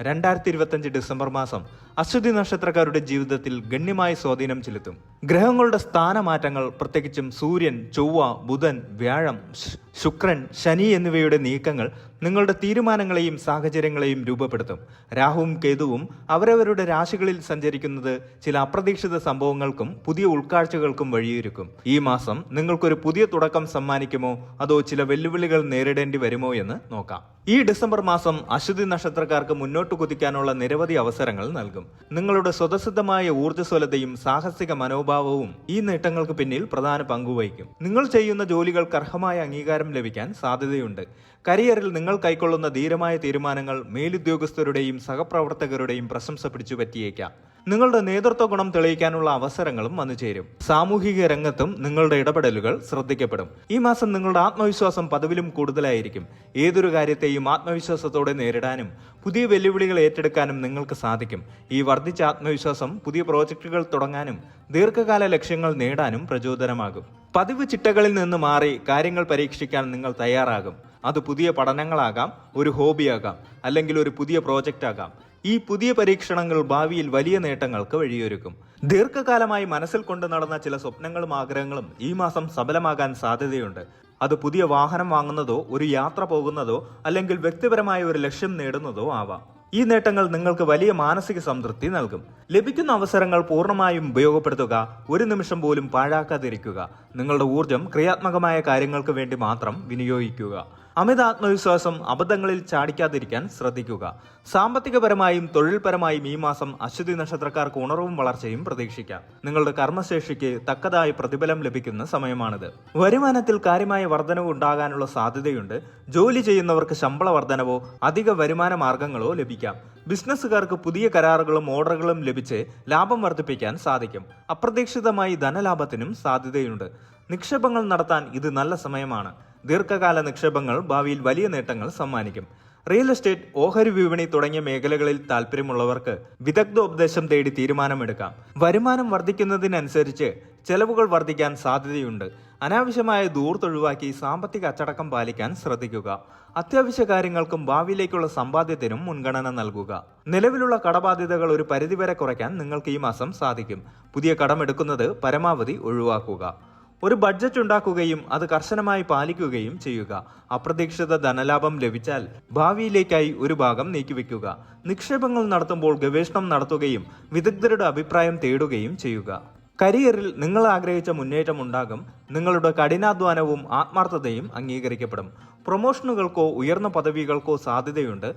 രണ്ടായിരത്തി ഇരുപത്തഞ്ച് ഡിസംബർ മാസം അശ്വതി നക്ഷത്രക്കാരുടെ ജീവിതത്തിൽ ഗണ്യമായ സ്വാധീനം ചെലുത്തും. ഗ്രഹങ്ങളുടെ സ്ഥാനമാറ്റങ്ങൾ പ്രത്യേകിച്ചും സൂര്യൻ ചൊവ്വ ബുധൻ വ്യാഴം ശുക്രൻ ശനി എന്നിവയുടെ നീക്കങ്ങൾ നിങ്ങളുടെ തീരുമാനങ്ങളെയും സാഹചര്യങ്ങളെയും രൂപപ്പെടുത്തും. രാഹുവും കേതുവും അവരവരുടെ രാശികളിൽ സഞ്ചരിക്കുന്നത് ചില അപ്രതീക്ഷിത സംഭവങ്ങൾക്കും പുതിയ ഉൾക്കാഴ്ചകൾക്കും വഴിയൊരുക്കും. ഈ മാസം നിങ്ങൾക്കൊരു പുതിയ തുടക്കം സമ്മാനിക്കുമോ? അതോ ചില വെല്ലുവിളികൾ നേരിടേണ്ടി വരുമോ എന്ന് നോക്കാം. ഈ ഡിസംബർ മാസം അശ്വതി നക്ഷത്രക്കാർക്ക് മുന്നോട്ട് കുതിക്കാനുള്ള നിരവധി അവസരങ്ങൾ നൽകും. നിങ്ങളുടെ സ്വതസിദ്ധമായ ഊർജസ്വലതയും സാഹസിക മനോഭാവവും ഈ നേട്ടങ്ങൾക്ക് പിന്നിൽ പ്രധാന പങ്കുവഹിക്കും. നിങ്ങൾ ചെയ്യുന്ന ജോലികൾക്ക് അർഹമായ അംഗീകാരം ലഭിക്കാൻ സാധ്യതയുണ്ട്. കരിയറിൽ നിങ്ങൾ കൈക്കൊള്ളുന്ന ധീരമായ തീരുമാനങ്ങൾ മേലുദ്യോഗസ്ഥരുടെയും സഹപ്രവർത്തകരുടെയും പ്രശംസ പിടിച്ചു പറ്റിയേക്കാം. നിങ്ങളുടെ നേതൃത്വ ഗുണം തെളിയിക്കാനുള്ള അവസരങ്ങളും വന്നു ചേരും. സാമൂഹിക രംഗത്തും നിങ്ങളുടെ ഇടപെടലുകൾ ശ്രദ്ധിക്കപ്പെടും. ഈ മാസം നിങ്ങളുടെ ആത്മവിശ്വാസം പതിവിലും കൂടുതലായിരിക്കും. ഏതൊരു കാര്യത്തെയും ആത്മവിശ്വാസത്തോടെ നേരിടാനും പുതിയ വെല്ലുവിളികൾ ഏറ്റെടുക്കാനും നിങ്ങൾക്ക് സാധിക്കും. ഈ വർദ്ധിച്ച ആത്മവിശ്വാസം പുതിയ പ്രോജക്റ്റുകൾ തുടങ്ങാനും ദീർഘകാല ലക്ഷ്യങ്ങൾ നേടാനും പ്രചോദനമാകും. പതിവ് ചിട്ടകളിൽ നിന്ന് മാറി കാര്യങ്ങൾ പരീക്ഷിക്കാൻ നിങ്ങൾ തയ്യാറാകും. അത് പുതിയ പഠനങ്ങളാകാം ഒരു ഹോബിയാകാം അല്ലെങ്കിൽ ഒരു പുതിയ പ്രോജക്റ്റ് ആകാം. ഈ പുതിയ പരീക്ഷണങ്ങൾ ഭാവിയിൽ വലിയ നേട്ടങ്ങൾക്ക് വഴിയൊരുക്കും. ദീർഘകാലമായി മനസ്സിൽ കൊണ്ട് നടന്ന ചില സ്വപ്നങ്ങളും ആഗ്രഹങ്ങളും ഈ മാസം സഫലമാകാൻ സാധ്യതയുണ്ട്. അത് പുതിയ വാഹനം വാങ്ങുന്നതോ ഒരു യാത്ര പോകുന്നതോ അല്ലെങ്കിൽ വ്യക്തിപരമായ ഒരു ലക്ഷ്യം നേടുന്നതോ ആവാം. ഈ നേട്ടങ്ങൾ നിങ്ങൾക്ക് വലിയ മാനസിക സംതൃപ്തി നൽകും. ലഭിക്കുന്ന അവസരങ്ങൾ പൂർണമായും ഉപയോഗപ്പെടുത്തുക ഒരു നിമിഷം പോലും പാഴാക്കാതിരിക്കുക. നിങ്ങളുടെ ഊർജം ക്രിയാത്മകമായ കാര്യങ്ങൾക്ക് വേണ്ടി മാത്രം വിനിയോഗിക്കുക. അമിത ആത്മവിശ്വാസം അബദ്ധങ്ങളിൽ ചാടിക്കാതിരിക്കാൻ ശ്രദ്ധിക്കുക. സാമ്പത്തികപരമായും തൊഴിൽപരമായും ഈ മാസം അശ്വതി നക്ഷത്രക്കാർക്ക് ഉണർവും വളർച്ചയും പ്രതീക്ഷിക്കാം. നിങ്ങളുടെ കർമ്മശേഷിക്ക് തക്കതായ പ്രതിഫലം ലഭിക്കുന്ന സമയമാണിത്. വരുമാനത്തിൽ കാര്യമായ വർധനവ് ഉണ്ടാകാനുള്ള സാധ്യതയുണ്ട്. ജോലി ചെയ്യുന്നവർക്ക് ശമ്പള വർധനവോ അധിക വരുമാന മാർഗങ്ങളോ ലഭിക്കാം. ബിസിനസ്സുകാർക്ക് പുതിയ കരാറുകളും ഓർഡറുകളും ലഭിച്ച് ലാഭം വർദ്ധിപ്പിക്കാൻ സാധിക്കും. അപ്രതീക്ഷിതമായി ധനലാഭത്തിനും സാധ്യതയുണ്ട്. നിക്ഷേപങ്ങൾ നടത്താൻ ഇത് നല്ല സമയമാണ്. ദീർഘകാല നിക്ഷേപങ്ങൾ ഭാവിയിൽ വലിയ നേട്ടങ്ങൾ സമ്മാനിക്കും. റിയൽ എസ്റ്റേറ്റ് ഓഹരി വിപണി തുടങ്ങിയ മേഖലകളിൽ താല്പര്യമുള്ളവർക്ക് വിദഗ്ധോപദേശം തേടി തീരുമാനമെടുക്കാം. വരുമാനം വർദ്ധിക്കുന്നതിനനുസരിച്ച് ചെലവുകൾ വർദ്ധിക്കാൻ സാധ്യതയുണ്ട്. അനാവശ്യമായ ദൂർത്തൊഴിവാക്കി സാമ്പത്തിക അച്ചടക്കം പാലിക്കാൻ ശ്രദ്ധിക്കുക. അത്യാവശ്യ കാര്യങ്ങൾക്കും ഭാവിയിലേക്കുള്ള സമ്പാദ്യത്തിനും മുൻഗണന നൽകുക. നിലവിലുള്ള കടബാധ്യതകൾ ഒരു പരിധിവരെ കുറയ്ക്കാൻ നിങ്ങൾക്ക് ഈ മാസം സാധിക്കും. പുതിയ കടമെടുക്കുന്നത് പരമാവധി ഒഴിവാക്കുക. ഒരു ബഡ്ജറ്റ് ഉണ്ടാക്കുകയും അത് കർശനമായി പാലിക്കുകയും ചെയ്യുക. അപ്രതീക്ഷിത ധനലാഭം ലഭിച്ചാൽ ഭാവിയിലേക്കായി ഒരു ഭാഗം നീക്കിവെക്കുക നിക്ഷേപങ്ങൾ നടത്തുമ്പോൾ ഗവേഷണം നടത്തുകയും വിദഗ്ധരുടെ അഭിപ്രായം തേടുകയും ചെയ്യുക. കരിയറിൽ നിങ്ങൾ ആഗ്രഹിച്ച മുന്നേറ്റം ഉണ്ടാകും. നിങ്ങളുടെ കഠിനാധ്വാനവും ആത്മാർത്ഥതയും അംഗീകരിക്കപ്പെടും. പ്രൊമോഷനുകൾക്കോ ഉയർന്ന പദവികൾക്കോ സാധ്യതയുണ്ട്.